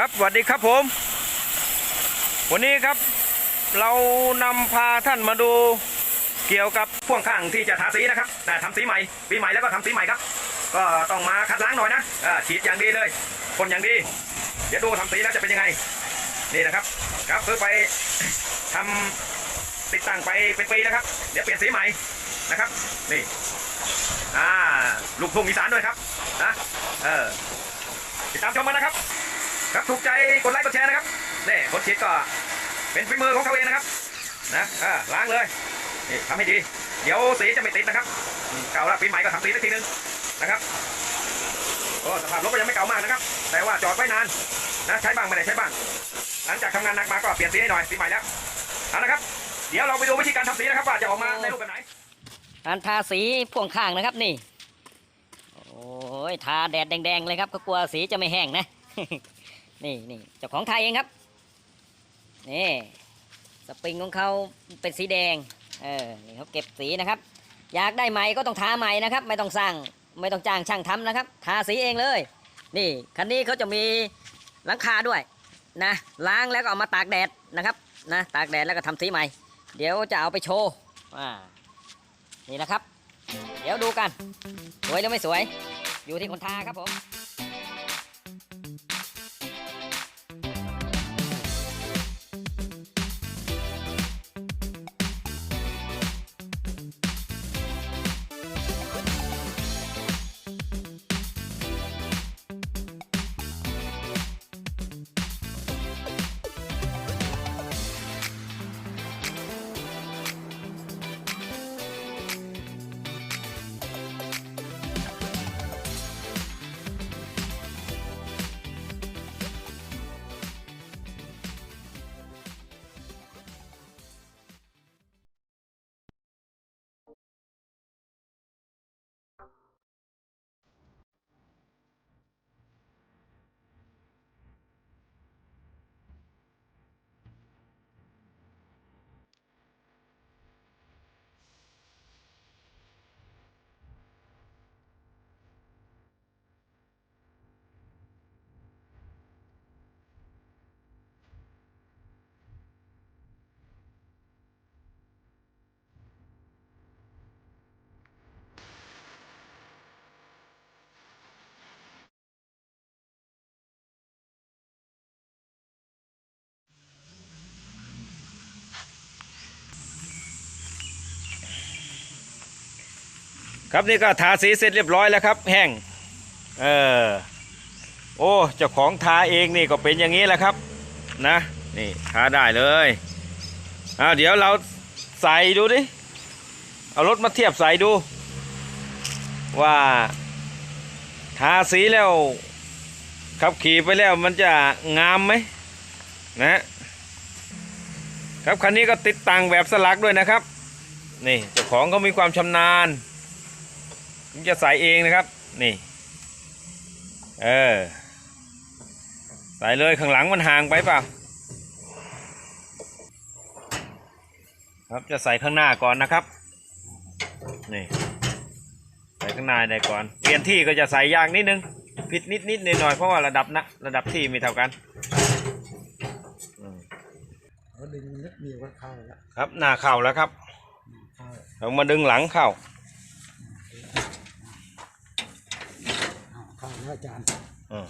ครับสวัสดีครับผม วันนี้ครับ เรานำพาท่านมาดูเกี่ยวกับพ่วงข้างที่จะทาสีนะครับแต่ทำสีใหม่ปีใหม่แล้วก็ทำสีใหม่ครับ ก็ต้องมาขัดล้างหน่อยนะอาฉีดอย่างดีเลยคนอย่างดี เดี๋ยวดูทำสีแล้วจะเป็นยังไง นี่นะครับครับซื้อไปทำติดตั้งไปเป็นปีนะครับ เดี๋ยวเปลี่ยนสีใหม่นะครับ นี่อ่าลูกทุ่งอีสานด้วยครับนะเออติดตามชมมานะครับ ครับถูกใจกดไลค์กดแชร์นะครับนี่คนฉีดก็เป็นฝีมือของเขาเองนะครับนะอ่าล้างเลยนี่ทำให้ดี เดี๋ยวสีจะไม่ติดนะครับอืมเก่าแล้วปีใหม่ก็ทำสีสักทีนึงนะครับโอ้สภาพรถก็ยังไม่เก่ามากนะครับ แต่ว่าจอดไว้นานนะใช้บ้างไม่ได้ใช้บ้างหลังจากทำงานหนักมาก็เปลี่ยนสีให้หน่อยสีใหม่แล้วเอาละครับ เดี๋ยวเราไปดูวิธีการทำสีนะครับว่าจะออกมาในรูปแบบไหนการทาสีพ่วงข้างนะครับนี่ โอ้ยทาแดดแดงๆเลยครับก็กลัวสีจะไม่แห้งนะ นี่นี่เจ้าของไทยเองครับนี่สปริงของเขาเป็นสีแดงเออนี่เขาเก็บสีนะครับ อยากได้ใหม่ก็ต้องทาใหม่นะครับ ไม่ต้องสร้างไม่ต้องจ้างช่างทำนะครับ ทาสีเองเลย นี่คันนี้เขาจะมีหลังคาด้วยนะล้างแล้วก็เอามาตากแดดนะครับนะตากแดดแล้วก็ทำสีใหม่ เดี๋ยวจะเอาไปโชว์อ่านี่นะครับ เดี๋ยวดูกัน สวยหรือไม่สวย อยู่ที่คนทาครับผม ครับนี่ก็ทาสีเสร็จเรียบร้อยแล้วครับ แห้งเออโอ้เจ้าของทาเองนี่ก็เป็นอย่างนี้แหละครับ นะนี่ทาได้เลยเอาเดี๋ยวเราใส่ดูดิเอารถมาเทียบใส่ดู ว่าทาสีแล้วขับขี่ไปแล้วมันจะงามไหมนะครับคันนี้ก็ติดตั้งแบบสลักด้วยนะครับ นี่เจ้าของเขามีความชำนาญ ผมจะใส่เองนะครับนี่เออใส่เลยข้างหลังมันห่างไปเปล่าครับจะใส่ข้างหน้าก่อนนะครับนี่ใส่ข้างหน้าได้ก่อน เปลี่ยนที่ก็จะใส่ยากนิดนึงผิดนิดนิดหน่อยหน่อยๆเพราะว่าระดับนะระดับที่ไม่เท่ากันอืมเขาดึงนึกมีว่าเข้าแล้วครับหน้าเข่าแล้วครับเข้าเรามาดึงหลังเข่า อ้าวเข้าแล้วอาจารย์เออ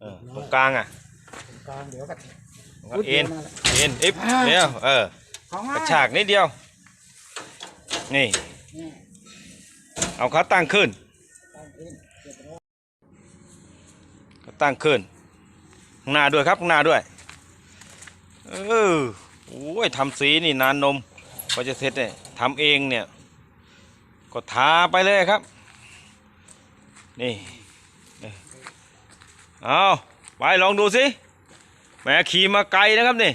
เออตรงกลางอะตรงกลางเดี๋ยวก็ก็เอ็นพูดดียวมาแล้วเอ็นอิฟเดียวเออของกง่าระยชากนิดเดียวนี่นี่ เอาขาตั้งขึ้นตั้งเองเรียบร้อยขาตั้งขึ้นข้างหน้าด้วยครับข้างหน้าด้วยเออโอ้ยทำสีนี่นานนมกว่าจะเสร็จเนี่ยทำเองเนี่ย ก็ทาไปเลยครับ นี่นี่ เอาไปลองดูสิแหมขี่มาไกลนะครับนี่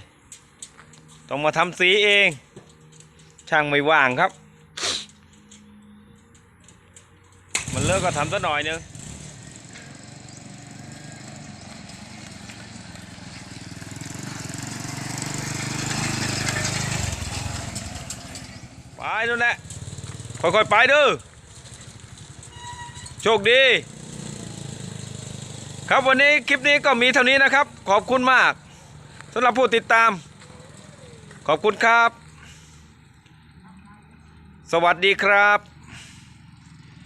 ต้องมาทำสีเอง ช่างไม่ว่างครับ มันเลิกก็ทำสักหน่อยนึงไปนู่นแหละค่อยๆไปเด้อโชคดี ครับวันนี้คลิปนี้ก็มีเท่านี้นะครับ ขอบคุณมากสำหรับผู้ติดตาม ขอบคุณครับ สวัสดีครับ